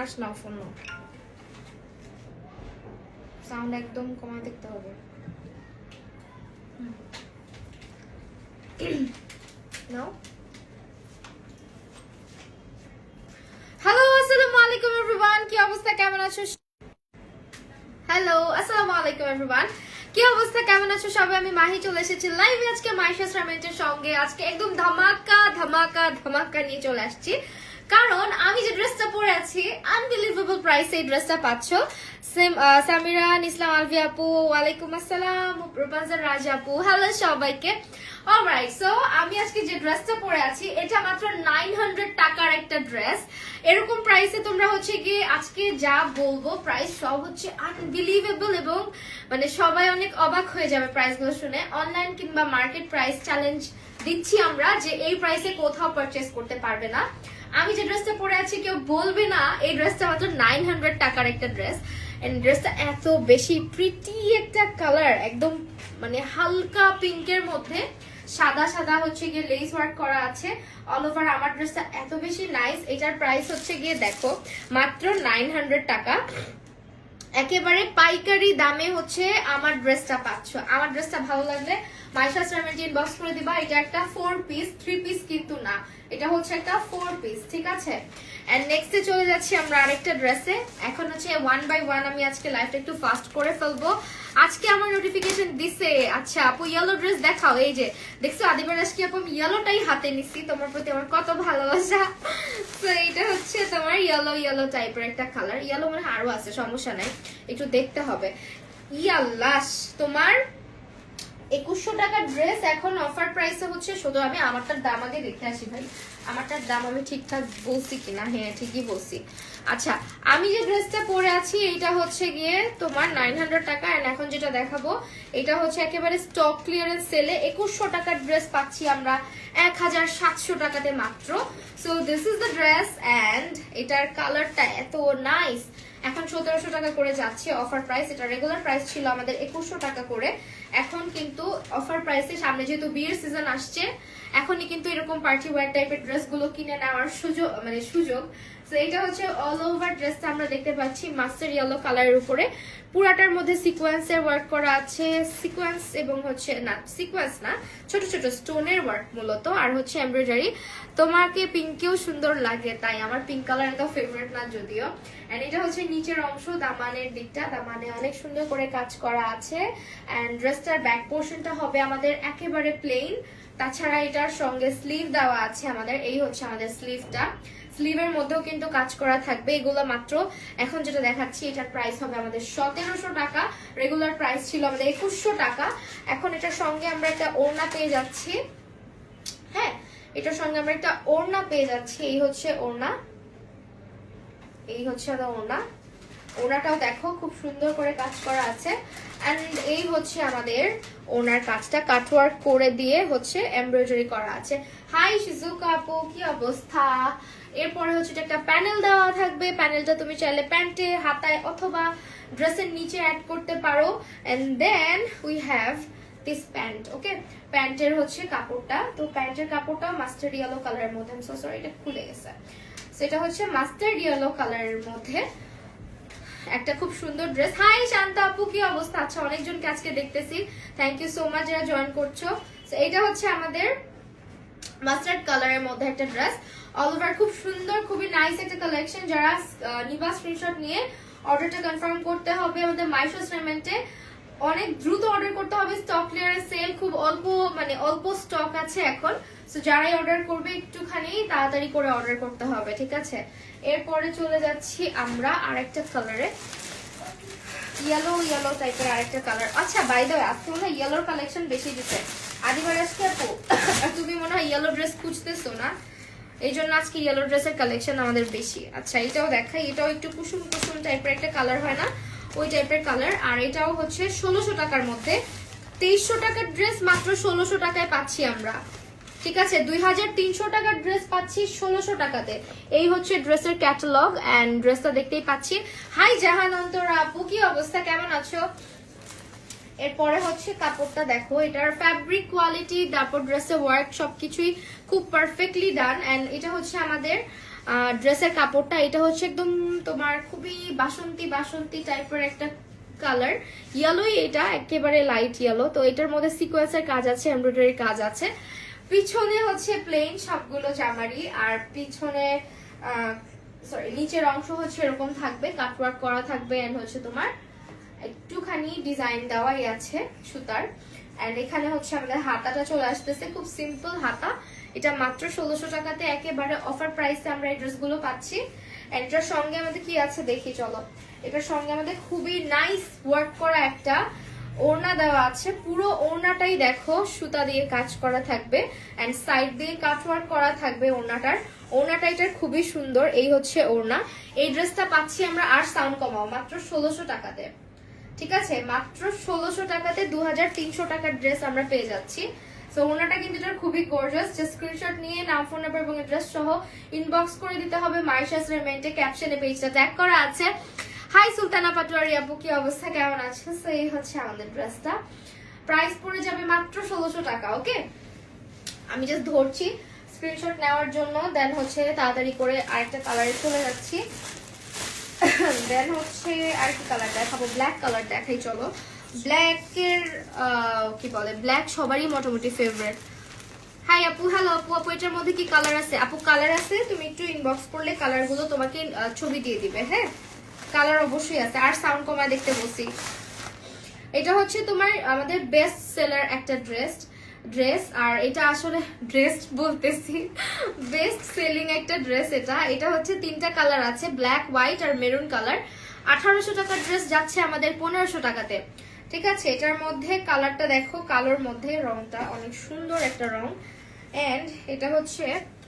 আস নাও। Phone sound একদম কমায় দেখতে হবে। নাও। হ্যালো আসসালামু আলাইকুম এভরিওয়ান কি অবস্থা? কেমন আছো? হ্যালো আসসালামু আলাইকুম এভরিওয়ান কি অবস্থা? কেমন আছো সবাই? আমি মাহি চলে এসেছি লাইভে আজকে মাইশা শ্রামেন্টের সঙ্গে। আজকে একদম ধামাকা ধামাকা ধামাকা নিয়ে চলে আসছি। কারণ আমি যে ড্রেসটা পরে আছি আনবিলিভেবল প্রাইসে এই ড্রেসটা পাচ্ছ। সেম সামিরা ইসলাম আলভি আপু, ওয়ালাইকুম আসসালাম রূপাঞ্জার রাজ আপু হ্যালো সবাইকে। অলরাইট সো আমি আজকে যে ড্রেসটা পরে আছি, এটা মাত্র নাইন হান্ড্রেড টাকার একটা ড্রেস এরকম প্রাইসে তোমরা হচ্ছে গিয়ে আজকে যা বলব প্রাইস সব হচ্ছে আনবিলিভেবল এবং মানে সবাই অনেক অবাক হয়ে যাবে প্রাইসগুলো শুনে। অনলাইন কিংবা মার্কেট প্রাইস চ্যালেঞ্জ দিচ্ছি আমরা যে এই প্রাইসে কোথাও পারচেস করতে পারবে না। আমি যে ড্রেসটা পরে আছি, কেউ বলবে না, এই ড্রেসটা মাত্র নাইন হান্ড্রেড টাকার একটা ড্রেস এন্ড ড্রেসটা এত বেশি প্রিটি একটা কালার একদম মানে হালকা পিঙ্কের মধ্যে। সাদা সাদা হচ্ছে গিয়ে লেস ওয়ার্ক করা আছে। অল ওভার আমার ড্রেসটা এত বেশি নাইস এটার প্রাইস হচ্ছে গিয়ে দেখো, মাত্র নাইন হান্ড্রেড টাকা। একেবারে পাইকারি দামে হচ্ছে আমার ড্রেসটা পাচ্ছ। আমার ড্রেসটা ভালো লাগলে মাইশা সার্মেন্টি ইনবক্স করে দিবা, এটা একটা ফোর পিস থ্রি পিস কিন্তু না। এটা হচ্ছে একটা ফোর পিস ঠিক আছে? এন্ড নেক্সটে চলে যাচ্ছি আমরা আরেকটা ড্রেসে এখন হচ্ছে ওয়ান বাই ওয়ান আমি আজকে লাইফটা একটু ফাস্ট করে ফেলব। আজকে আমার নোটিফিকেশন দিছে আচ্ছা আপু ইয়েলো ড্রেস দেখাও, এই যে, দেখছ, আদিবার আজকে আপু, আমি ইয়েলোটাই হাতে নিছি, তোমার প্রতি আমার কত ভালোবাসা। তো এটা হচ্ছে তোমার ইয়েলো ইয়েলো টাইপের একটা কালার ইয়েলো মানে আরও আছে, সমস্যা নাই, একটু দেখতে হবে। ইয়াল্লাস, তোমার একুশশো টাকার ড্রেস এখন অফার প্রাইসে হচ্ছে, শুধু আমি, আমারটার দাম আগে দেখে আসি ভাই। আমারটার দাম আমি ঠিকঠাক বলছি কিনা? হ্যাঁ ঠিকই বলছি। আচ্ছা আমি যে ড্রেসটা পরে আছি, এইটা হচ্ছে গিয়ে তোমার নাইন হান্ড্রেড টাকা। অ্যান্ড এখন যেটা দেখাবো, এটা হচ্ছে একেবারে স্টক ক্লিয়ারেন্স সেলে একুশশো টাকার ড্রেস পাচ্ছি আমরা এক হাজার সাতশো টাকাতে মাত্র। So this is the dress and এটার কালারটা এত নাইস এখন সতেরোশো টাকা করে যাচ্ছে অফার প্রাইস এটা রেগুলার প্রাইস ছিল আমাদের একুশশো টাকা করে। এখন কিন্তু অফার প্রাইসে সামনে যেহেতু বিয়ের সিজন আসছে, এখনই কিন্তু এরকম পার্টি ওয়ার টাইপের ড্রেসগুলো কিনে নেওয়ার সুযোগ মানে সুযোগ তো এটা হচ্ছে অল ওভার ড্রেসটা আমরা দেখতে পাচ্ছি মাস্টার ইয়েলো কালারের উপরে। পুরাটার মধ্যে সিকোয়েন্সের ওয়ার্ক করা আছে। সিকোয়েন্স এবং হচ্ছে না সিকোয়েন্স না, ছোট ছোট স্টোনের ওয়ার্ক মূলত আর হচ্ছে এমব্রয়ডারি তোমাকে পিঙ্কেও সুন্দর লাগে, তাই আমার পিঙ্ক কালার এত ফেভারিট না যদিও। এন্ড এটা হচ্ছে নিচের অংশ, দামানের দিকটা। দামানে অনেক সুন্দর করে কাজ করা আছে। এন্ড ড্রেসটার ব্যাক পোর্শনটা হবে আমাদের একেবারে প্লেন তাছাড়া এটার সঙ্গে স্লিভ দেওয়া আছে আমাদের, এই হচ্ছে আমাদের স্লিভটা স্লিভের মধ্যেও কিন্তু কাজ করা থাকবে, এগুলো মাত্র এখন যেটা দেখাচ্ছি, এটার প্রাইস হবে আমাদের সতেরোশো টাকা রেগুলার প্রাইস ছিল আমাদের একুশশো টাকা। এখন এটার সঙ্গে আমরা একটা ওড়না পেয়ে যাচ্ছি। হ্যাঁ এটার সঙ্গে আমরা একটা ওড়না পেয়ে যাচ্ছি, এই হচ্ছে ওড়না। এই হচ্ছে আমাদের ওড়না। ওনাটাও দেখো, খুব সুন্দর করে কাজ করা আছে। অ্যান্ড এই হচ্ছে আমাদের ওনার কাজটা কাটওয়ার্ক করে দিয়ে হচ্ছে এমব্রয়ডারি করা আছে। হাই শিজুকা আপু, কি অবস্থা? এরপরে হচ্ছে একটা প্যানেল দেওয়া থাকবে। প্যানেলটা তুমি চাইলে প্যান্টে, হাতায় অথবা ড্রেসের নিচে অ্যাড করতে পারো। And then we have this pant okay প্যান্টের হচ্ছে কাপড়টা। তো প্যান্টের কাপড়টাও মাস্টার্ড ইয়েলো কালারের মধ্যে সো সরি এটা খুলে গেছে। সেটা হচ্ছে মাস্টার্ড ইয়েলো কালারের মধ্যে। একটা খুব সুন্দর ড্রেস হাই শান্তা আপু কি অবস্থা? আচ্ছা অনেকজনকে আজকে দেখতেছি। থ্যাংক ইউ সো মাচ যারা জয়েন করছ। এটা হচ্ছে আমাদের মাস্টার্ড কালারের মধ্যে একটা ড্রেস অল ওভার খুব সুন্দর খুবই নাইস একটা কালেকশন যারা আহ, নিবা স্ক্রিনশট নিয়ে অর্ডারটা কনফার্ম করতে হবে আমাদের মাইশো পেমেন্টে অনেক দ্রুত অর্ডার করতে হবে। স্টক ক্লিয়ারের সেল খুব অল্প মানে অল্প স্টক আছে এখন। সো যারাই অর্ডার করবে একটুখানি তাড়াতাড়ি করে অর্ডার করতে হবে ঠিক আছে? এরপরে চলে যাচ্ছি আমরা আরেকটা কালারে ইয়েলো ইয়েলো টাইপের আরেকটা কালার আচ্ছা বাই দ্য আজকে মনে হয় ইয়েলোর কালেকশন বেশি দিতে আদিবার আজকে আপু, তুমি মনে হয় ইয়েলো ড্রেস খুঁজতেছো না? এই জন্য আজকে ইয়েলো ড্রেসের কালেকশন আমাদের বেশি। আচ্ছা এটাও দেখাই, এটাও একটু কুসুম কুসুম টাইপের একটা কালার হয় না? ওই টাইপের কালার আর এটাও হচ্ছে ষোলোশো টাকার মধ্যে। তেইশশো টাকার ড্রেস মাত্র ষোলোশো টাকায় পাচ্ছি আমরা। ঠিক আছে, দুই হাজার তিনশো টাকার ড্রেস পাচ্ছি ষোলোশো টাকাতে। এই হচ্ছে ড্রেসের ক্যাটালগ অ্যান্ড ড্রেসটা দেখতেই পাচ্ছি। হাই জাহান অন্তরা আপু, কি অবস্থা? কেমন আছো? এরপরে হচ্ছে কাপড়টা দেখো, এটার ফ্যাব্রিক কোয়ালিটি তারপর ড্রেসের ওয়ার্ক সবকিছুই খুব পারফেক্টলি ডান এন্ড এটা হচ্ছে আমাদের ড্রেসের কাপড়টা। এটা হচ্ছে একদম তোমার খুবই বাসন্তী বাসন্তী টাইপের একটা কালার ইয়েলোই এটা, একেবারে লাইট ইয়েলো তো এটার মধ্যে সিকোয়েন্সের কাজ আছে এমব্রয়ডারির কাজ আছে। পিছনে হচ্ছে প্লেন সবগুলো জামারি আর পিছনে সরি নিচের অংশ হচ্ছে এরকম থাকবে কাটওয়ার্ক করা থাকবে এন্ড হচ্ছে তোমার একটুখানি ডিজাইন দেওয়াই আছে সুতার। এন্ড এখানে হচ্ছে আমাদের হাতাটা চলে আসতেছে, খুব সিম্পল হাতা। এটা মাত্র ষোলোশো টাকাতে একেবারে অফার প্রাইসে আমরা এই ড্রেসগুলো পাচ্ছি। এটার সঙ্গে আমাদের কি আছে দেখি, চলো। এটার সঙ্গে আমাদের খুবই নাইস ওয়ার্ক করা একটা ওড়না দেওয়া আছে। পুরো ওড়নাটাই দেখো, সুতা দিয়ে কাজ করা থাকবে অ্যান্ড সাইড দিয়ে কাটওয়ার্ক করা থাকবে ওড়নাটার। ওড়নাটা এটার খুবই সুন্দর, এই হচ্ছে ওড়না। এই ড্রেসটা পাচ্ছি আমরা আর সাউন্ড কমাও, মাত্র ষোলোশো টাকাতে। ঠিক আছে? মাত্র ষোলোশো টাকাতে দু হাজার তিনশো টাকার ড্রেস আমরা পেয়ে যাচ্ছি। সো কিন্তু খুবই স্ক্রিনশট নিয়ে, নাম ফোন এবং সহ ইনবক্স করে দিতে হবে। মাইশাস রেমেন্টে ক্যাপশনে পেজটা ট্যাগ করা আছে। হাই সুলতানা পাটোয়ারি আপু, কি অবস্থা? কেমন আছে? এই হচ্ছে আমাদের ড্রেসটা প্রাইস পড়ে যাবে মাত্র ষোলোশো টাকা ওকে আমি জাস্ট ধরছি স্ক্রিনশট নেওয়ার জন্য দেন হচ্ছে তাড়াতাড়ি করে আরেকটা কালারে চলে যাচ্ছি। দেন হচ্ছে আরেকটা কালার দেখাবো ব্ল্যাক কালার দেখাই, চলো। ব্ল্যাকের কি বলে? ব্ল্যাক সবারই মোটামুটি ফেভারিট হাই আপু হ্যালো আপু আপু, এটার মধ্যে কি কালার আছে? আপু কালার আছে, তুমি একটু ইনবক্স করলে কালারগুলো তোমাকে ছবি দিয়ে দিবে হ্যাঁ? কালার অবশ্যই আছে, আর সাউন্ড কমায় দেখতে বসি এটা হচ্ছে তোমার আমাদের বেস্ট সেলার একটা ড্রেস ড্রেস আর এটা আসলে ড্রেস বলতেছি। বেস্ট সেলিং একটা ড্রেস এটা। এটা হচ্ছে তিনটা কালার আছে ব্ল্যাক হোয়াইট আর মেরুন কালার আঠারোশো টাকার ড্রেস যাচ্ছে আমাদের পনেরোশো টাকাতে। ঠিক আছে, এটার মধ্যে কালারটা দেখো, কালোর মধ্যে রংটা অনেক সুন্দর একটা রং। এন্ড এটা হচ্ছে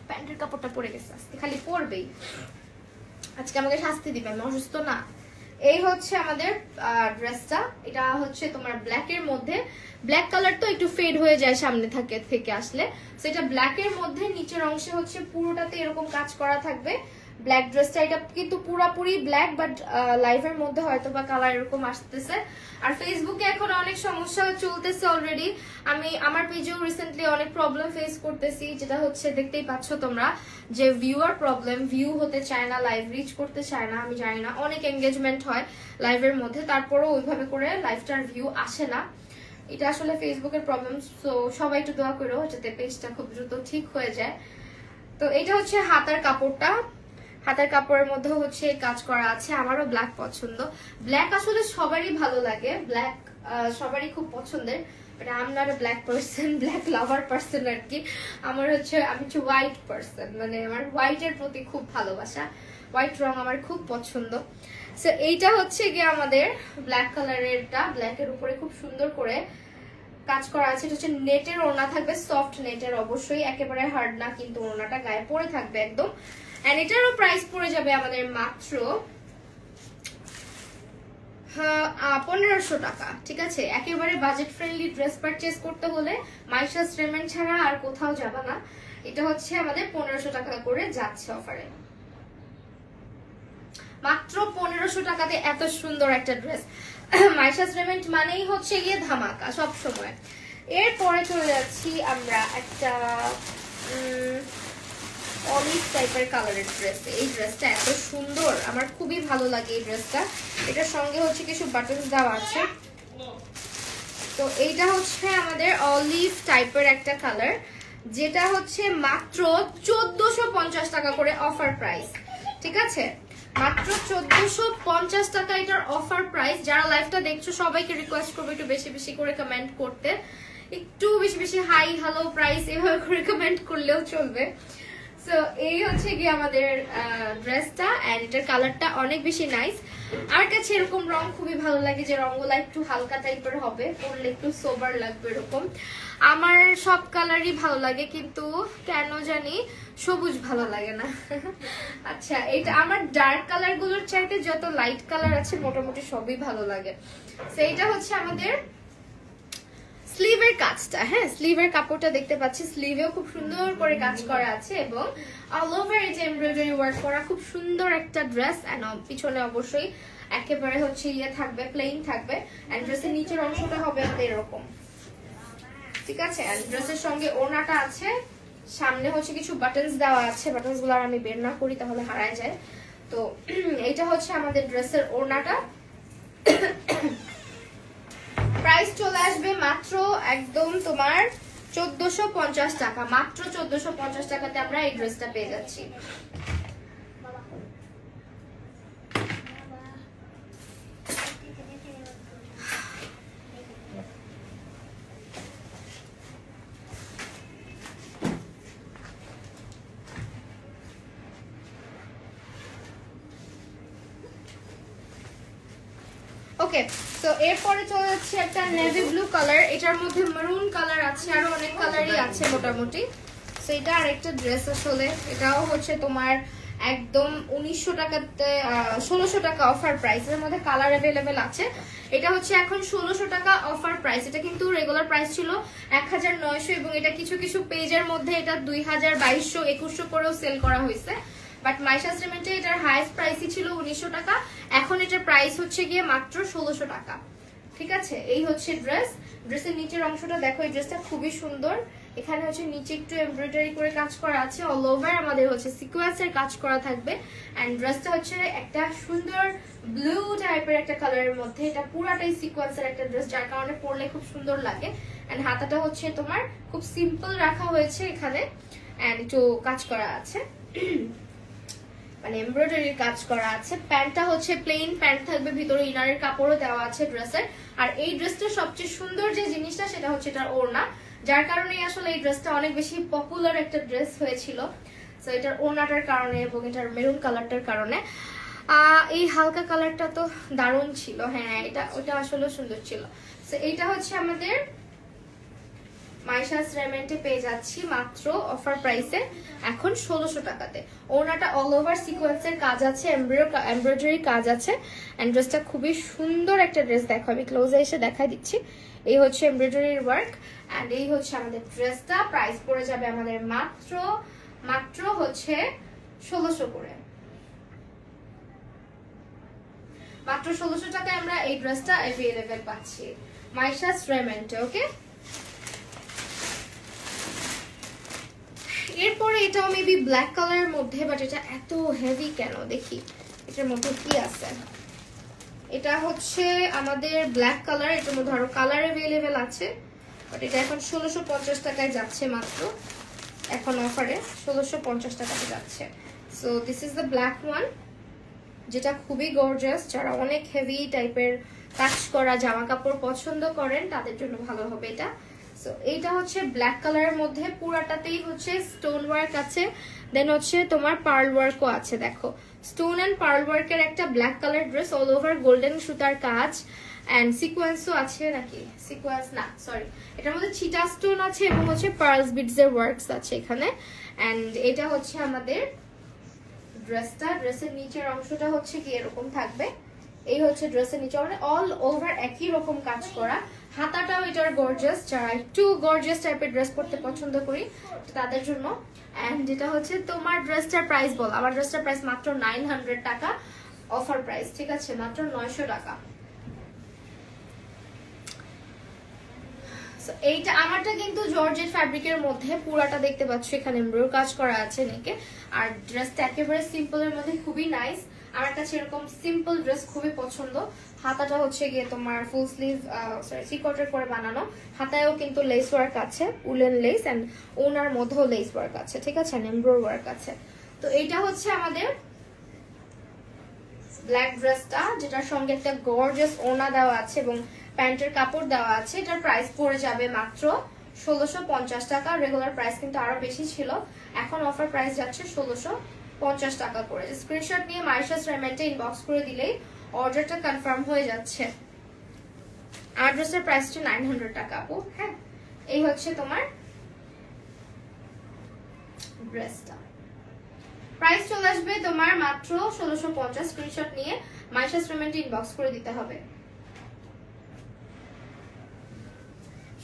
প্যান্টের কাপড়টা পরে গেছে খালি পরবেই। আজকে আমাকে শাস্তি দিবে, আমি অসুস্থ না। এই হচ্ছে আমাদের ড্রেসটা এটা হচ্ছে তোমার ব্ল্যাক এর মধ্যে। ব্ল্যাক কালার তো একটু ফেড হয়ে যায় সামনে থাকে, থেকে আসলে। সেটা ব্ল্যাক এর মধ্যে, নিচের অংশে হচ্ছে পুরোটাতে এরকম কাজ করা থাকবে। ব্ল্যাক ড্রেসটা এটা কিন্তু পুরাপুরি ব্ল্যাক বাট লাইভের মধ্যে হয়তো বা কালার এরকম আসতেছে। আর ফেসবুকে এখন অনেক সমস্যা চলতেছে অলরেডি আমি, আমার পেজেও রিসেন্টলি অনেক প্রবলেম ফেস করতেছি, যেটা হচ্ছে দেখতেই পাচ্ছ তোমরা, যে ভিউয়ার প্রবলেম ভিউ হতে চায় না লাইভ রিচ করতে চায় না, আমি জানি না, অনেক এঙ্গেজমেন্ট হয় লাইভের মধ্যে, তারপরেও ওইভাবে করে লাইভটার ভিউ আসে না। এটা আসলে ফেসবুকের প্রবলেম তো সবাই একটু দোয়া করো, যাতে পেজটা খুব দ্রুত ঠিক হয়ে যায়। তো এটা হচ্ছে হাতার কাপড়টা। হাতার কাপড়ের মধ্যে হচ্ছে কাজ করা আছে, আমারও ব্ল্যাক পছন্দ। ব্ল্যাক আসলে সবারই ভালো লাগে ব্ল্যাক সবারই খুব পছন্দের but um black person black lover person আর কি। আমার হচ্ছে, আমি হচ্ছে হোয়াইট পার্সন মানে আমার হোয়াইটের প্রতি খুব ভালোবাসা। হোয়াইট আমার খুব পছন্দ। সো এইটা হচ্ছে গিয়ে আমাদের ব্ল্যাক কালারেরটা ব্ল্যাকের উপরে খুব সুন্দর করে কাজ করা আছে। হচ্ছে নেটের ওড়না থাকবে সফট নেটের অবশ্যই। একেবারে হার্ড না, কিন্তু ওড়নাটা গায়ে পরে থাকবে একদম। এন্ড এটারও প্রাইস পড়ে যাবে আমাদের মাত্র পনেরোশো টাকা, ঠিক আছে? একেবারে বাজেট ফ্রেন্ডলি ড্রেস পারচেস করতে হলে মাইশাস রেমেন্ট ছাড়া আর কোথাও যাবে না। এটা হচ্ছে আমাদের পনেরোশো টাকা করে যাচ্ছে অফারে মাত্র পনেরোশো টাকাতে এত সুন্দর একটা ড্রেস মাইশাস রেমেন্ট মানেই হচ্ছে গিয়ে ধামাকা সব সময় এরপরে চলে যাচ্ছি আমরা একটা অলিভ টাইপের কালারের ড্রেস এই ড্রেসটা এত সুন্দর, আমার খুবই ভালো লাগে এই ড্রেসটা এটার সঙ্গে হচ্ছে কিছু বাটন দেওয়া আছে। তো এইটা হচ্ছে আমাদের অলিভ টাইপের একটা কালার যেটা হচ্ছে মাত্র চোদ্দশো পঞ্চাশ টাকা করে অফার প্রাইস ঠিক আছে? মাত্র চোদ্দশো পঞ্চাশ টাকা এটার অফার প্রাইস যারা লাইভটা দেখছ, সবাইকে রিকোয়েস্ট করব একটু বেশি বেশি করে কমেন্ট করতে। একটু বেশি বেশি হাই হ্যালো প্রাইস এভাবে করে কমেন্ট করলেও চলবে। সো এই হচ্ছে কি আমাদের ড্রেসটা এন্ড এটার কালারটা অনেক বেশি নাইস আমার কাছে এরকম রং খুবই ভালো লাগে যে রঙগুলা একটু হালকা টাইপের হবে, পরলে একটু সোবার লাগবে এরকম। আমার সব কালারই ভালো লাগে, কিন্তু কেন জানি সবুজ ভালো লাগে না। আচ্ছা এটা আমার ডার্ক কালারগুলোর চাইতে যত লাইট কালার আছে, মোটামুটি সবই ভালো লাগে। তো এইটা হচ্ছে আমাদের স্লিভের কাজটা হ্যাঁ স্লিভের কাপড়টা দেখতে পাচ্ছি, স্লিভেও খুব সুন্দর করে কাজ করা আছে এবং অল ওভার এই যে এমব্রয়ডারি ওয়ার্ক করা, খুব সুন্দর একটা ড্রেস এন্ড পিছনে অবশ্যই একেবারে হচ্ছে ইয়ে থাকবে প্লেন থাকবে এন্ড ড্রেসের নিচের অংশটা হবে এরকম। ঠিক আছে? ড্রেসের সঙ্গে ওড়নাটা আছে, সামনে হচ্ছে কিছু বাটনস দেওয়া আছে বাটনসগুলো আমি বের না করি, তাহলে হারায় যায়। তো, এইটা হচ্ছে আমাদের ড্রেসের ওড়নাটা। প্রাইস চলে আসবে মাত্র একদম তোমার চোদ্দশো টাকা। মাত্র চোদ্দশো টাকাতে আমরা এই ড্রেসটা পেয়ে যাচ্ছি ওকে তো এরপরে চলে যাচ্ছে একটা নেভি ব্লু কালার এটার মধ্যে মেরুন কালার আছে, আরও অনেক কালারই আছে মোটামুটি। তো এটা আরেকটা ড্রেস আসলে। এটাও হচ্ছে তোমার একদম উনিশশো টাকাতে ষোলোশো টাকা অফার প্রাইস এর মধ্যে কালার অ্যাভেলেবেল আছে। এটা হচ্ছে এখন ষোলোশো টাকা অফার প্রাইস এটা কিন্তু রেগুলার প্রাইস ছিল এক হাজার নয়শো এবং এটা কিছু কিছু পেজের মধ্যে এটা দুই হাজার বাইশশো, একুশশো করেও সেল করা হয়েছে। বাট মাইশা সিমেন্টে এটার হাইস্ট প্রাইসই ছিল উনিশশো টাকা। এখন এটার প্রাইস হচ্ছে গিয়ে মাত্র ষোলোশো টাকা। ঠিক আছে? এই হচ্ছে ড্রেস ড্রেসের নিচের অংশটা দেখো, এই ড্রেসটা খুবই সুন্দর। এখানে হচ্ছে নিচে একটু এমব্রয়ডারি করে কাজ করা আছে। অল ওভার আমাদের হচ্ছে সিকোয়েন্সের কাজ করা থাকবে। অ্যান্ড ড্রেসটা হচ্ছে একটা সুন্দর ব্লু টাইপের একটা কালারের মধ্যে। এটা পুরাটাই সিকোয়েন্সের একটা ড্রেস যার কারণে পরলে খুব সুন্দর লাগে। অ্যান্ড হাতাটা হচ্ছে তোমার খুব সিম্পল রাখা হয়েছে এখানে। অ্যান্ড একটু কাজ করা আছে। মানে এমব্রয়ডারির কাজ করা আছে। প্যান্টটা হচ্ছে প্লেন প্যান্ট থাকবে, ভিতরে ইনারের কাপড়ও দেওয়া আছে ড্রেসের। আর এই ড্রেসটার সবচেয়ে সুন্দর যে জিনিসটা, সেটা হচ্ছে এটার ওড়না। যার কারণে আসলে এই ড্রেসটা অনেক বেশি পপুলার একটা ড্রেস হয়েছিল। সো এটার ওড়নাটার কারণে এবং এটার মেরুন কালারটার কারণে। এই হালকা কালারটা তো দারুণ ছিল। হ্যাঁ এটা, ওটা আসলে সুন্দর ছিল। তো এইটা হচ্ছে আমাদের মাইশাস রেমেন্টে পেয়ে যাচ্ছি মাত্র অফার প্রাইসে এখন ষোলোশো টাকাতে। ওনাটা অল ওভার সিকোয়েন্সের কাজ আছে এমব্রয়ডারি কাজ আছে। অ্যান্ড ড্রেসটা খুবই সুন্দর একটা ড্রেস দেখো, আমি ক্লোজে এসে দেখাই দিচ্ছি। এই হচ্ছে এমব্রয়ডারির ওয়ার্ক অ্যান্ড এই হচ্ছে আমাদের ড্রেসটা প্রাইস পড়ে যাবে আমাদের মাত্র মাত্র হচ্ছে ষোলোশো করে। মাত্র ষোলোশো টাকায় আমরা এই ড্রেসটা অ্যাভেলেবেল পাচ্ছি। মাইশাস রেমেন্টে ওকে এরপরে এটাও মেবি ব্ল্যাক কালারের মধ্যে বাট এটা এত হেভি কেন? দেখি, এটার মধ্যে কি আছে? এটা হচ্ছে আমাদের ব্ল্যাক কালার এটার মধ্যে আরও কালার অ্যাভেলেবেল আছে বাট এটা এখন ষোলোশো পঞ্চাশ টাকায় যাচ্ছে মাত্র, এখন অফারে ষোলোশো পঞ্চাশ টাকাতে যাচ্ছে। So this is the black one যেটা খুবই গর্জাস যারা অনেক হেভি টাইপের কাজ করা জামা কাপড় পছন্দ করেন, তাদের জন্য ভালো হবে এটা। সো এইটা হচ্ছে ব্ল্যাক কালারের মধ্যে, পুরাটাতেই হচ্ছে স্টোন ওয়ার্ক আছে। দেন হচ্ছে তোমার পার্ল ওয়ার্কও আছে, দেখো। স্টোন অ্যান্ড পার্ল ওয়ার্কের একটা black colour dress all over golden সুতার কাজ। অ্যান্ড সিকোয়েন্সও আছে নাকি? সিকোয়েন্স না সরি এটার মধ্যে চিটা স্টোন আছে এবং হচ্ছে পার্লস বিডস এর ওয়ার্কস আছে এখানে। অ্যান্ড এটা হচ্ছে আমাদের ড্রেসটা ড্রেসের নিচের অংশটা হচ্ছে কি এরকম থাকবে। এই হচ্ছে ড্রেসের নিচে মানে অল ওভার একই রকম কাজ করা। হাতাটাও এটার গর্জিয়াস যারা একটু গর্জিয়াস টাইপের ড্রেস পরতে পছন্দ করি তাদের জন্য। এন্ড এটা হচ্ছে, তোমার ড্রেসটার প্রাইস বল। আমার ড্রেসটার প্রাইস মাত্র নাইন হান্ড্রেড টাকা অফার প্রাইস ঠিক আছে? মাত্র নয়শো টাকা। এইটা আমারটা কিন্তু জর্জেট ফ্যাব্রিকের মধ্যে, পুরাটা দেখতে পাচ্ছ এখানে এমব্রয়ডারি কাজ করা আছে নেকে আর ড্রেসটা একেবারে সিম্পলের মধ্যে, খুবই নাইস আমার কাছে এরকম সিম্পল ড্রেস খুবই পছন্দ। হাতাটা হচ্ছে গিয়ে তোমার ফুল স্লিভ সরি সিকটের করে বানানো। হাতায়ও কিন্তু লেস ওয়ার্ক আছে উলেন লেস অ্যান্ড ওনার মধ্যেও লেস ওয়ার্ক আছে, ঠিক আছে? এমব্রয়ডারি ওয়ার্ক আছে। তো এইটা হচ্ছে আমাদের ব্ল্যাক ড্রেসটা যেটার সঙ্গে একটা গর্জিয়াস ওনা দেওয়া আছে এবং প্যান্টের কাপড় দেওয়া আছে। এটার প্রাইস পড়ে যাবে মাত্র ষোলোশো পঞ্চাশ টাকা। রেগুলার প্রাইস কিন্তু আরও বেশি ছিল। এখন অফার প্রাইস যাচ্ছে ষোলোশো পঞ্চাশ টাকা করে। স্ক্রিনশট নিয়ে মাইশাস রেমেন্টে ইনবক্স করে দিলেই অর্ডারটা কনফার্ম হয়ে যাচ্ছে। আর ড্রেসের প্রাইস হচ্ছে নাইন হান্ড্রেড টাকা আপু হ্যাঁ? এই হচ্ছে তোমার ড্রেসটা প্রাইস চলে আসবে তোমার মাত্র ষোলোশো পঞ্চাশ স্ক্রিনশট নিয়ে। মাইশাস পেমেন্ট ইনবক্স করে দিতে হবে।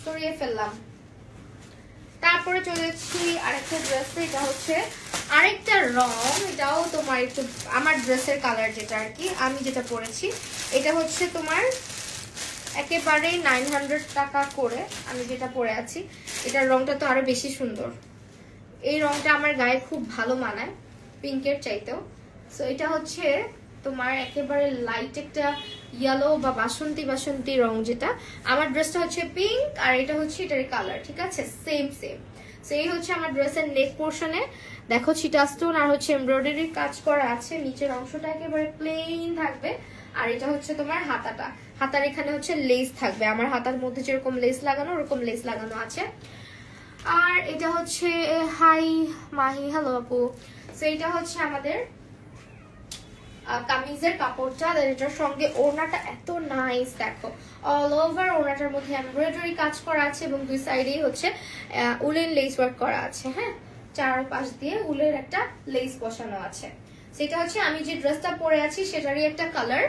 সরিয়ে ফেললাম। তারপরে চলে যাচ্ছি আরেকটা ড্রেস এটা হচ্ছে আরেকটা রং, এটাও তোমার একটু আমার ড্রেসের কালার যেটা আর কি, আমি যেটা পরেছি, এটা হচ্ছে তোমার একেবারেই নাইন হান্ড্রেড টাকা করে আমি যেটা পরে আছি। এটার রংটা তো আরও বেশি সুন্দর। এই রংটা আমার গায়ে খুব ভালো মানায় পিঙ্কের চাইতেও। সো এটা হচ্ছে তোমার একেবারে লাইট একটা ইয়েলো বা বাসন্তী বাসন্তী রং যেটা, আমার ড্রেসটা হচ্ছে পিঙ্ক আর এটা হচ্ছে এটার কালার ঠিক আছে? সেম সেম সো এই হচ্ছে আমার ড্রেসের নেক পোর্শনে দেখো ছিটা স্টোন আর হচ্ছে এমব্রয়ডারির কাজ করা আছে। নিচের অংশটা একেবারে প্লেন থাকবে। আর এটা হচ্ছে তোমার হাতাটা। হাতার এখানে হচ্ছে লেস থাকবে। আমার হাতার মধ্যে যেরকম লেস লাগানো, ওরকম লেস লাগানো আছে। আর এটা হচ্ছে হাই মাহি হ্যালো আপু। সো এটা হচ্ছে আমাদের কামিজের কাপড়টা আর এটার সঙ্গে ওড়নাটা এত নাইস দেখো। অল ওভার ওড়নাটার মধ্যে এমব্রয়ডারি কাজ করা আছে এবং দুই সাইডেই হচ্ছে উলেন লেস ওয়ার্ক করা আছে হ্যাঁ? চার পাশ দিয়ে উলের একটা লেস বসানো আছে। সেটা হচ্ছে, আমি যে ড্রেসটা পরে আছি, সেটারই একটা কালার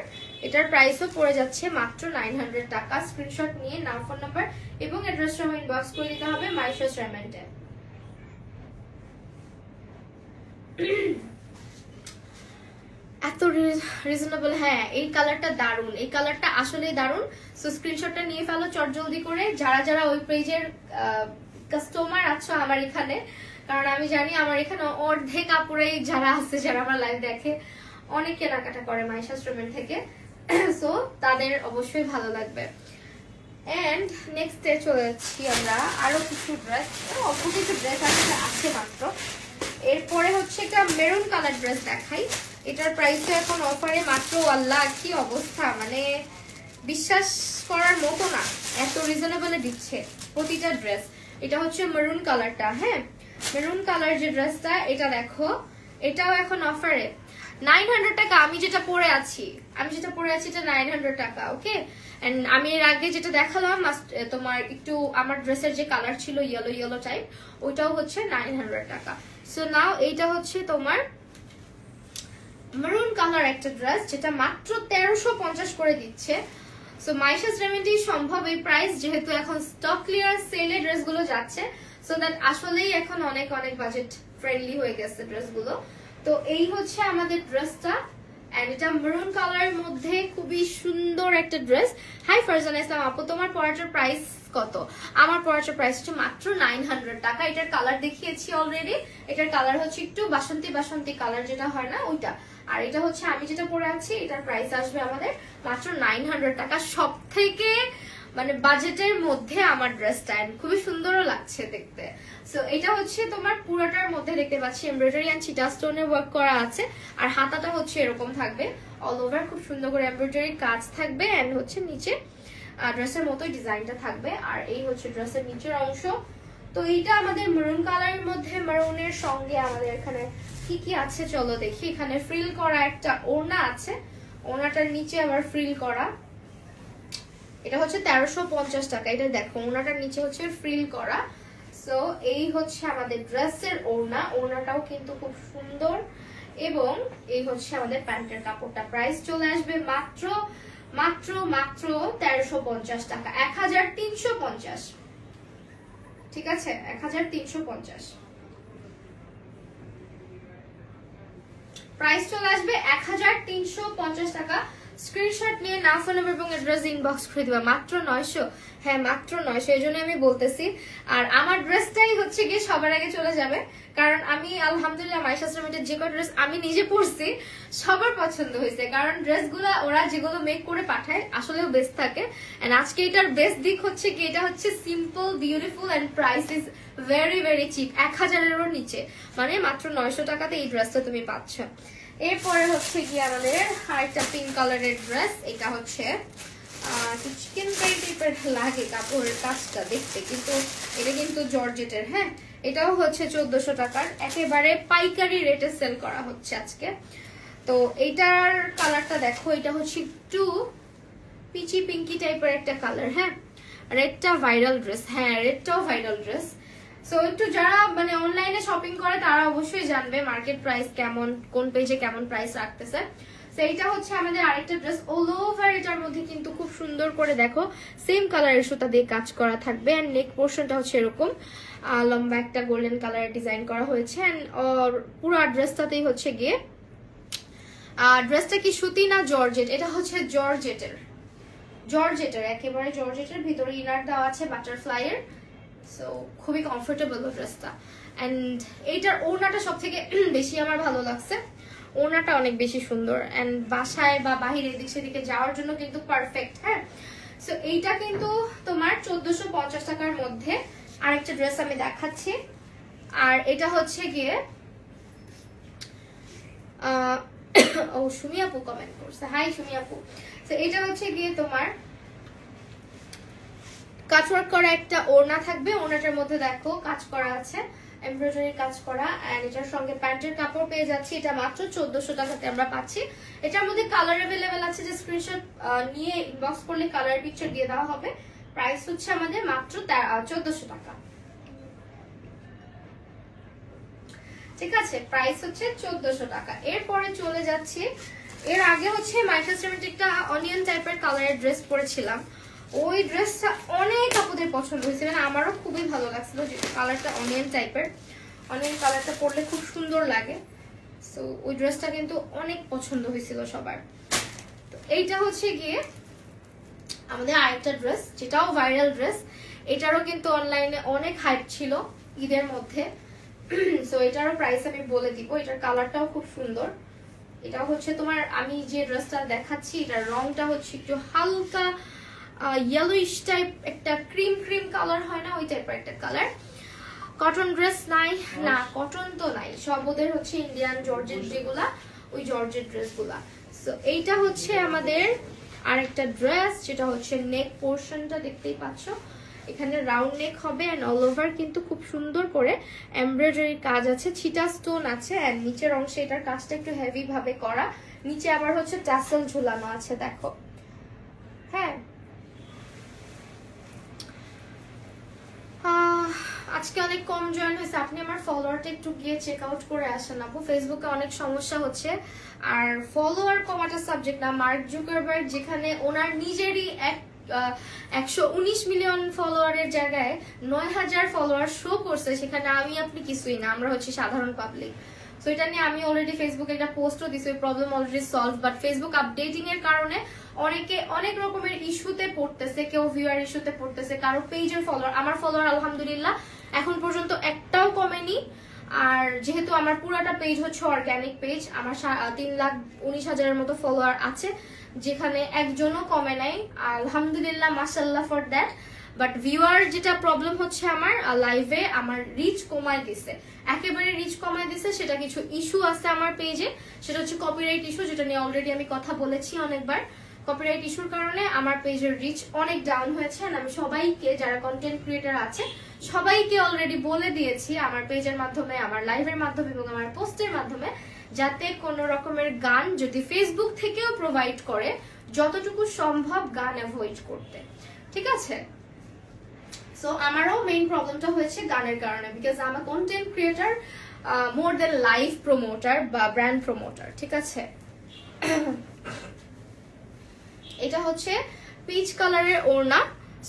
এটার প্রাইসও পড়ে যাচ্ছে মাত্র নাইন হান্ড্রেড টাকা। স্ক্রিনশট নিয়ে নাম ফোন নাম্বার এবং অ্যাড্রেস সহ ইনবক্স করে দিতে হবে মাইশাস রেমেন্টে এত রিজনেবল হ্যাঁ এই কালারটা দারুণ এই কালারটা আসলে দারুণ সো স্ক্রিনশটটা নিয়ে ফেলো চট জলদি করে। যারা যারা ওই পেজের কাস্টমার আছো আমার এখানে, কারণ আমি জানি আমার এখানে অর্ধেক কাপড়েই যারা আছে, যারা আমার লাইভ দেখে, অনেক কেনাকাটা করে মাইশা স্ট্রোমেন্ট থেকে। সো তাদের অবশ্যই ভালো লাগবে। এন্ড নেক্সট ডে চলে যাচ্ছি আমরা। আরও কিছু ড্রেস অল্প কিছু ড্রেস আছে আছে মাত্র। এরপরে হচ্ছে একটা মেরুন কালার ড্রেস দেখাই। এটার প্রাইস এখন অফারে মাত্র আল্লাহ কি অবস্থা? মানে বিশ্বাস করার মতো না। এত রিজনেবলে দিচ্ছে প্রতিটা ড্রেস এটা হচ্ছে মেরুন কালারটা হ্যাঁ? মেরুন কালার যে ড্রেসটা এটা দেখো, এটাও এখন অফারে নাইন হান্ড্রেড টাকা আমি যেটা পরে আছি, আমি যেটা পরে আছি এটা নাইন হান্ড্রেড টাকা ওকে আমি এর আগে যেটা দেখালাম তোমার একটু আমার ড্রেসের যে কালার ছিল ইয়েলো ইয়েলো টাইপ ওইটাও হচ্ছে নাইন হান্ড্রেড টাকা। সো নাও এইটা হচ্ছে তোমার মেরুন কালার একটা ড্রেস যেটা মাত্র তেরোশো পঞ্চাশ করে দিচ্ছে। সো মাইশাস রেমেডি সম্ভব এই প্রাইস যেহেতু এখন স্টক ক্লিয়ার সেলে ড্রেসগুলো যাচ্ছে। সো দ্যাট আসলেই এখন অনেক অনেক বাজেট ফ্রেন্ডলি হয়ে গেছে ড্রেসগুলো তো এই হচ্ছে আমাদের ড্রেসটা এন্ড এটা মেরুন কালারের মধ্যে খুবই সুন্দর একটা ড্রেস তোমার প্রাইস কত? আমার মাত্র নাইন হান্ড্রেড টাকা। এটার কালার দেখিয়েছি অলরেডি এটার কালার হচ্ছে একটু বাসন্তী বাসন্তী কালার যেটা হয় না, ওইটা। আর এটা হচ্ছে আমি যেটা পরে আছি, এটার প্রাইস আসবে আমাদের মাত্র নাইন হান্ড্রেড টাকা। সব থেকে মানে বাজেটের মধ্যে আমার ড্রেসটা খুবই সুন্দরও লাগছে দেখতে। সো এটা হচ্ছে তোমার পুরোটার মধ্যে দেখতে পাচ্ছি এমব্রয়ডারি অ্যান্ড চিটা স্টোনের ওয়ার্ক করা আছে। আর হাতাটা হচ্ছে এরকম থাকবে অল ওভার খুব সুন্দর করে এমব্রয়ডারি কাজ থাকবে অ্যান্ড হচ্ছে নিচে ড্রেসের মতোই ডিজাইনটা থাকবে। আর এই হচ্ছে ড্রেসের নিচের অংশ তো এইটা আমাদের মেরুন কালারের মধ্যে মেরুনের সঙ্গে আমাদের এখানে কি কি আছে চলো দেখি। এখানে ফ্রিল করা একটা ওড়না আছে। ওড়নাটার নিচে আবার ফ্রিল করা। এটা হচ্ছে তেরোশো পঞ্চাশ টাকা। এটা দেখো, ওড়নাটার নিচে হচ্ছে ফ্রিল করা। সো এই হচ্ছে আমাদের ড্রেসের ওড়না। ওড়নাটাও কিন্তু খুব সুন্দর। এবং এই হচ্ছে আমাদের প্যান্টের কাপড়টা। প্রাইস চলে আসবে মাত্র মাত্র মাত্র তেরোশো পঞ্চাশ টাকা। এক হাজার তিনশো পঞ্চাশ। ঠিক আছে? এক হাজার তিনশো পঞ্চাশ। প্রাইস চলে আসবে এক হাজার তিনশো পঞ্চাশ টাকা। স্ক্রিনশট নিয়ে না ফোন নাম্বার এবং অ্যাড্রেস ইনবক্স করে দিবা। মাত্র নয়শো হ্যাঁ মাত্র নয়শো, এই জন্য আমি বলতেছি। আর আমার ড্রেসটাই হচ্ছে গিয়ে সবার আগে চলে যাবে। কারণ আমি, আলহামদুলিল্লাহ মাইশা শ্রমিকের যে ড্রেস আমি নিজে পরছি, সবার পছন্দ হয়েছে। কারণ ড্রেসগুলো ওরা যেগুলো মেক করে পাঠায়, আসলেও বেস্ট থাকে। এন্ড আজকে এটার বেস্ট দিক হচ্ছে কি, এটা হচ্ছে simple beautiful and price is very very cheap এক হাজারেরও নিচে। মানে মাত্র নয়শো টাকাতে এই ড্রেসটা তুমি পাচ্ছ। এরপরে হচ্ছে কি আমাদের আরেকটা পিঙ্ক কালারের ড্রেস এটা হচ্ছে চিকেন কারি টাইপের লাগে কাপড়ের কাজটা দেখতে, কিন্তু এটা কিন্তু জর্জেটের হ্যাঁ? এটাও হচ্ছে চোদ্দশো টাকার, একেবারে পাইকারি রেটে সেল করা হচ্ছে আজকে। তো এইটার কালারটা দেখো, এটা হচ্ছে একটু পিচি পিঙ্কি টাইপের একটা কালার হ্যাঁ? রেডটা ভাইরাল ড্রেস হ্যাঁ রেডটাও ভাইরাল ড্রেস সো একটু যারা মানে অনলাইনে শপিং করে, তারা অবশ্যই জানবে মার্কেট প্রাইস কেমন, কোন পেজে কেমন প্রাইস রাখতেছে। তো এইটা হচ্ছে আমাদের আরেকটা ড্রেস অল ওভার এটার মধ্যে কিন্তু খুব সুন্দর করে দেখো সেম কালারের সুতা দিয়ে কাজ করা থাকবে অ্যান্ড নেক পোর্শনটা হচ্ছে এরকম। লম্বা একটা গোল্ডেন কালারের ডিজাইন করা হয়েছে অ্যান্ড পুরো ড্রেসটাতেই হচ্ছে গিয়ে আর ড্রেসটা কি সুতি না জর্জেট? এটা হচ্ছে জর্জেটের। জর্জেটের, একেবারে জর্জেটের ভিতরে ইনার দেওয়া আছে বাটারফ্লাই এর সো খুবই কমফোর্টেবল ড্রেসটা অ্যান্ড এইটার ওড়নাটা সব থেকে বেশি আমার ভালো লাগছে। ওড়নাটা অনেক বেশি সুন্দর। অ্যান্ড বাসায় বা বাহিরে এদিক সেদিকে যাওয়ার জন্য কিন্তু পারফেক্ট হ্যাঁ? সো এইটা কিন্তু তোমার চোদ্দশো পঞ্চাশ টাকার মধ্যে আরেকটা ড্রেস আমি দেখাচ্ছি। আর এটা হচ্ছে গিয়ে ও সুমি আপু কমেন্ট করছে। হাই সুমি আপু তো এটা হচ্ছে গিয়ে তোমার কাজওয়ার্ক করা একটা ওড়না থাকবে, ওড়নাটার মধ্যে দেখো কাজ করা আছে এমব্রয়ডারি কাজ করা এন্ড এটার সঙ্গে প্যান্টের কাপড় পেয়ে যাচ্ছি, এটা মাত্র চোদ্দশো টাকাতে আমরা পাচ্ছি। এটার মধ্যে কালার অ্যাভেলেবেল আছে, যে স্ক্রিনশট নিয়ে ইনবক্স করলে কালার পিকচার দিয়ে দেওয়া হবে। প্রাইস হচ্ছে আমাদের মাত্র চোদ্দশো টাকা। ঠিক আছে প্রাইস হচ্ছে চোদ্দশো টাকা। এরপরে চলে যাচ্ছি। এর আগে হচ্ছে মাইক্রো একটা অনিয়ন টাইপের কালারের ড্রেস পরেছিলাম। ওই ড্রেসটা অনেক আপুদের পছন্দ হয়েছে। মানে আমারও খুবই ভালো লাগছিল যে কালারটা অনিয়ন টাইপের অনিয়ন কালারটা পরলে খুব সুন্দর লাগে। সো ওই ড্রেসটা কিন্তু অনেক পছন্দ হয়েছিল সবার। তো এইটা হচ্ছে গিয়ে আমাদের আরেকটা ড্রেস যেটাও ভাইরাল ড্রেস এটারও কিন্তু অনলাইনে অনেক হাইপ ছিল ঈদের মধ্যে। সো এটারও প্রাইস আমি বলে দিব। এটার কালারটাও খুব সুন্দর। এটা হচ্ছে তোমার, আমি যে ড্রেসটা দেখাচ্ছি, এটার রংটা হচ্ছে একটু হালকা ইয়েলোইশ টাইপ একটা ক্রিম ক্রিম কালার হয় না ওই টাইপের একটা কালার কটন ড্রেস নাই না কটন তো নাই। সব ওদের হচ্ছে ইন্ডিয়ান জর্জেট যেগুলা ওই জর্জেট ড্রেসগুলা সো এইটা হচ্ছে আমাদের আরেকটা ড্রেস যেটা হচ্ছে নেক পোর্শনটা দেখতেই পাচ্ছ। এখানে রাউন্ড নেক হবে অ্যান্ড অল ওভার কিন্তু খুব সুন্দর করে এমব্রয়ডারি কাজ আছে ছিটা স্টোন আছে অ্যান্ড নিচের অংশে এটার কাজটা একটু হেভি ভাবে করা। নিচে আবার হচ্ছে টাসেল ঝুলানো আছে দেখো। হ্যাঁ? আজকে অনেক কম জয়েন হয়েছে। আপনি আমার ফলোয়ারটা একটু গিয়ে চেক আউট করে আসেন আপু। ফেসবুকে অনেক সমস্যা হচ্ছে। আর ফলোয়ার কমাটা সাবজেক্ট না। মার্ক জুকারবার্গ যেখানে ওনার নিজেরই এক একশো উনিশ মিলিয়ন ফলোয়ারের জায়গায় নয় হাজার ফলোয়ার শো করছে। সেখানে আমি, আপনি কিছুই না। আমরা হচ্ছে সাধারণ পাবলিক সো এটা নিয়ে আমি অলরেডি ফেসবুকে একটা পোস্টও দিছি। ওই problem already solve but Facebook updating এর কারণে অনেকে অনেক রকমের ইস্যুতে পড়তেছে। কেউ ভিউয়ার ইস্যুতে পড়তেছে। কারও পেজের ফলোয়ার আমার ফলোয়ার আলহামদুলিল্লাহ এখন পর্যন্ত একটাও কমেনি। আর যেহেতু আমার পুরাটা পেজ হচ্ছে অর্গ্যানিক পেজ আমার তিন লাখ উনিশ হাজারের মতো ফলোয়ার আছে, যেখানে একজনও কমে নাই। আলহামদুলিল্লাহ মাসাল্লাহ ফর দ্যাট বাট ভিউয়ার যেটা প্রবলেম হচ্ছে আমার লাইভে আমার রিচ কমায় দিছে। একেবারে রিচ কমায় দিছে, সেটা কিছু ইস্যু আছে আমার পেজে সেটা হচ্ছে কপিরাইট ইস্যু যেটা নিয়ে অলরেডি আমি কথা বলেছি অনেকবার। কপিরাইট ইস্যুর কারণে আমার পেজের রিচ অনেক ডাউন হয়েছে আমি সবাইকে, যারা কন্টেন্ট ক্রিয়েটার আছে, সবাইকে অলরেডি বলে দিয়েছি আমার পেজের মাধ্যমে, আমার লাইভের মাধ্যমে এবং আমার পোস্টের মাধ্যমে যাতে কোনো রকমের গান যদি ফেসবুক থেকেও প্রোভাইড করে, যতটুকু সম্ভব গান অ্যাভয়েড করতে। ঠিক আছে? সো আমারও মেইন প্রবলেমটা হয়েছে গানের কারণে because um content creator more than live promoter বা ব্র্যান্ড প্রমোটার ঠিক আছে? এটা হচ্ছে পিচ কালারের ওড়না।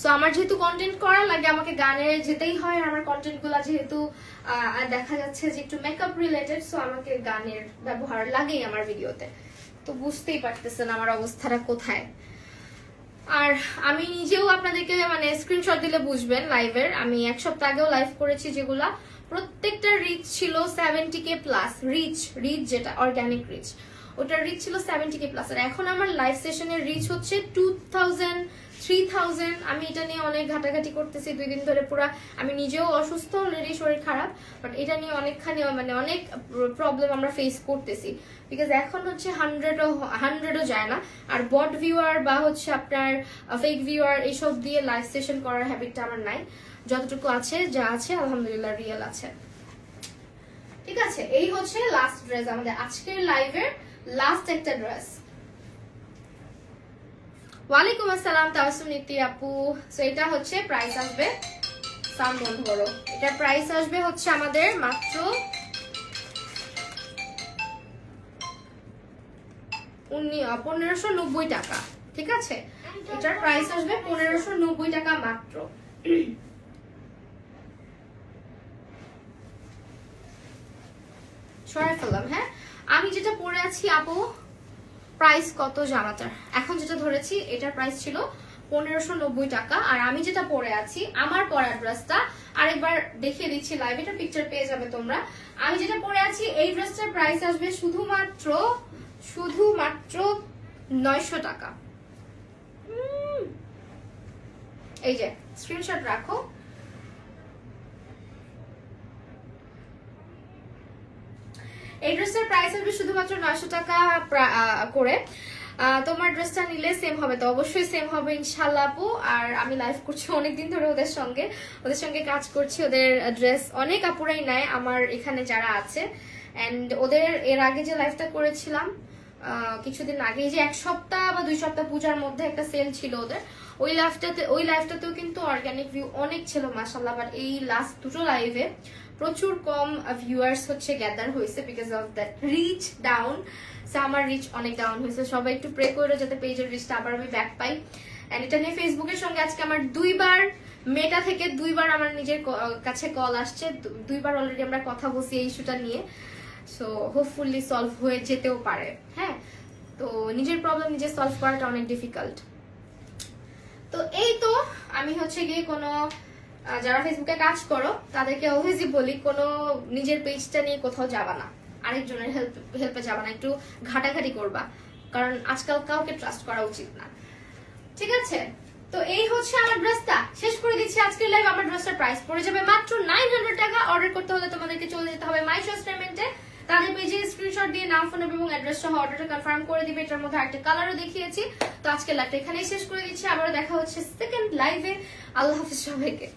সো আমার যেহেতু কন্টেন্ট করা, লাগে আমাকে গানে যেতেই হয়, আর আমার কন্টেন্টগুলা যেহেতু দেখা যাচ্ছে যে একটু মেকআপ রিলেটেড সো আমাকে গানের ব্যবহার লাগেই আমার ভিডিওতে তো বুঝতেই পারতেছেন আমার অবস্থাটা কোথায়। আর আমি নিজেও আপনাদেরকে মানে স্ক্রিনশট দিলে বুঝবেন লাইভের আমি এক সপ্তাহ আগেও লাইভ করেছি যেগুলা। প্রত্যেকটা রিচ ছিল seventy K plus reach reach যেটা অর্গানিক রিচ ওটার রিচ ছিল সেভেন্টি কে প্লাস আর এখন আমার লাইভ সেশনের রিচ হচ্ছে টু থাউজেন্ড থ্রি থাউজেন্ড আমি এটা নিয়ে অনেক ঘাটাঘাটি করতেছি, দুই দিন ধরে পুরো আমি নিজেও অসুস্থ অলরেডি শরীর খারাপ বাট এটা নিয়ে অনেকখানি মানে অনেক প্রবলেম আমরা ফেস করতেছি। বিকজ এখন হচ্ছে হান্ড্রেডও হান্ড্রেডও যায় না। আর বট ভিউয়ার বা হচ্ছে আপনার ফেক ভিউয়ার এইসব দিয়ে লাইভ সেশন করার হ্যাবিটটা আমার নাই। যতটুকু আছে, যা আছে, আলহামদুলিল্লাহ রিয়েল আছে। ঠিক আছে, এই হচ্ছে লাস্ট ড্রেস আমাদের আজকের লাইভের লাস্ট একটা ড্রেস ওয়ালাইকুম আসসালাম তাবাসুম নীতি আপু। সো এটা হচ্ছে প্রাইস আসবে বন্ধ করো এটা প্রাইস আসবে হচ্ছে আমাদের মাত্র পনেরোশো নব্বই টাকা, ঠিক আছে? এটার প্রাইস আসবে পনেরোশো নব্বই টাকা মাত্র। সরাই ফেললাম হ্যাঁ? আমি যেটা পরে আছি আপু প্রাইস কত জামাটার এখন যেটা ধরেছি এটার প্রাইস ছিল পনেরোশো নব্বই টাকা। আর আমি যেটা পরে আছি আমার পরার ড্রেসটা আরেকবার দেখিয়ে দিচ্ছি লাইভ এটা পিকচার পেয়ে যাবে তোমরা। আমি যেটা পরে আছি এই ড্রেসটার প্রাইস আসবে শুধুমাত্র শুধুমাত্র নয়শো টাকা। এই যে স্ক্রিনশট রাখো। এই ড্রেসটার প্রাইস হবে শুধুমাত্র নয়শো টাকা করে। তোমার ড্রেসটা নিলে সেম হবে তো। অবশ্যই সেম হবে ইনশাল্লাহ আপু। আর আমি লাইভ করছি অনেকদিন ধরে ওদের সঙ্গে। ওদের সঙ্গে কাজ করছি, ওদের ড্রেস অনেক আপুরাই নেয় আমার এখানে যারা আছে। অ্যান্ড ওদের এর আগে যে লাইভটা করেছিলাম কিছুদিন আগে যে এক সপ্তাহ বা দুই সপ্তাহ পূজার মধ্যে একটা সেল ছিল ওদের। ওই লাইভটাতে ওই লাইভটাতেও কিন্তু অর্গানিক ভিউ অনেক ছিল মাসাল্লাহ বাট এই লাস্ট দুটো লাইভে প্রচুর কম ভিউয়ার্স হচ্ছে গ্যাদার হয়েছে because of that reach down so আমার রিচ অনেক ডাউন হয়েছে। সবাই একটু প্রে করে যাতে পেজের রিচটা আবার আমি ব্যাক পাই। এন্ড এটা নিয়ে ফেসবুকের সঙ্গে আজকে আমার দুইবার মেটা থেকে দুইবার আমার নিজের কাছে কল আসছে। দুইবার অলরেডি আমরা কথা বলছি এই ইস্যুটা নিয়ে। সো হোপফুলি সলভ হয়ে যেতেও পারে। হ্যাঁ? তো নিজের প্রবলেম নিজে সলভ করাটা অনেক ডিফিকাল্ট তো এই তো, আমি হচ্ছে গিয়ে কোনো যারা ফেসবুকে কাজ করো, তাদেরকে অলওয়েজই বলি, কোনো নিজের পেজটা নিয়ে কোথাও যাবা না। আরেকজনের হেল্প হেল্পে যাবা না, একটু ঘাটাঘাটি করবা। কারণ আজকাল কাউকে ট্রাস্ট করা উচিত না। ঠিক আছে? তো এই হচ্ছে আমার ড্রেসটা শেষ করে দিচ্ছি আজকের লাইভ আমার ড্রেসটার প্রাইস পড়ে যাবে মাত্র নাইন হান্ড্রেড টাকা। অর্ডার করতে হলে তোমাদেরকে চলে যেতে হবে মাই শোস পেমেন্টে তাদের পেজে স্ক্রিনশট দিয়ে নাম ফোন এবং অ্যাড্রেস সহ অর্ডারটা কনফার্ম করে দিবে। এটার মধ্যে একটা কালারও দেখিয়েছি। তো আজকে লাইভটা এখানেই শেষ করে দিচ্ছি। আবারও দেখা হচ্ছে সেকেন্ড লাইভে আল্লাহ হাফিজ সবাইকে।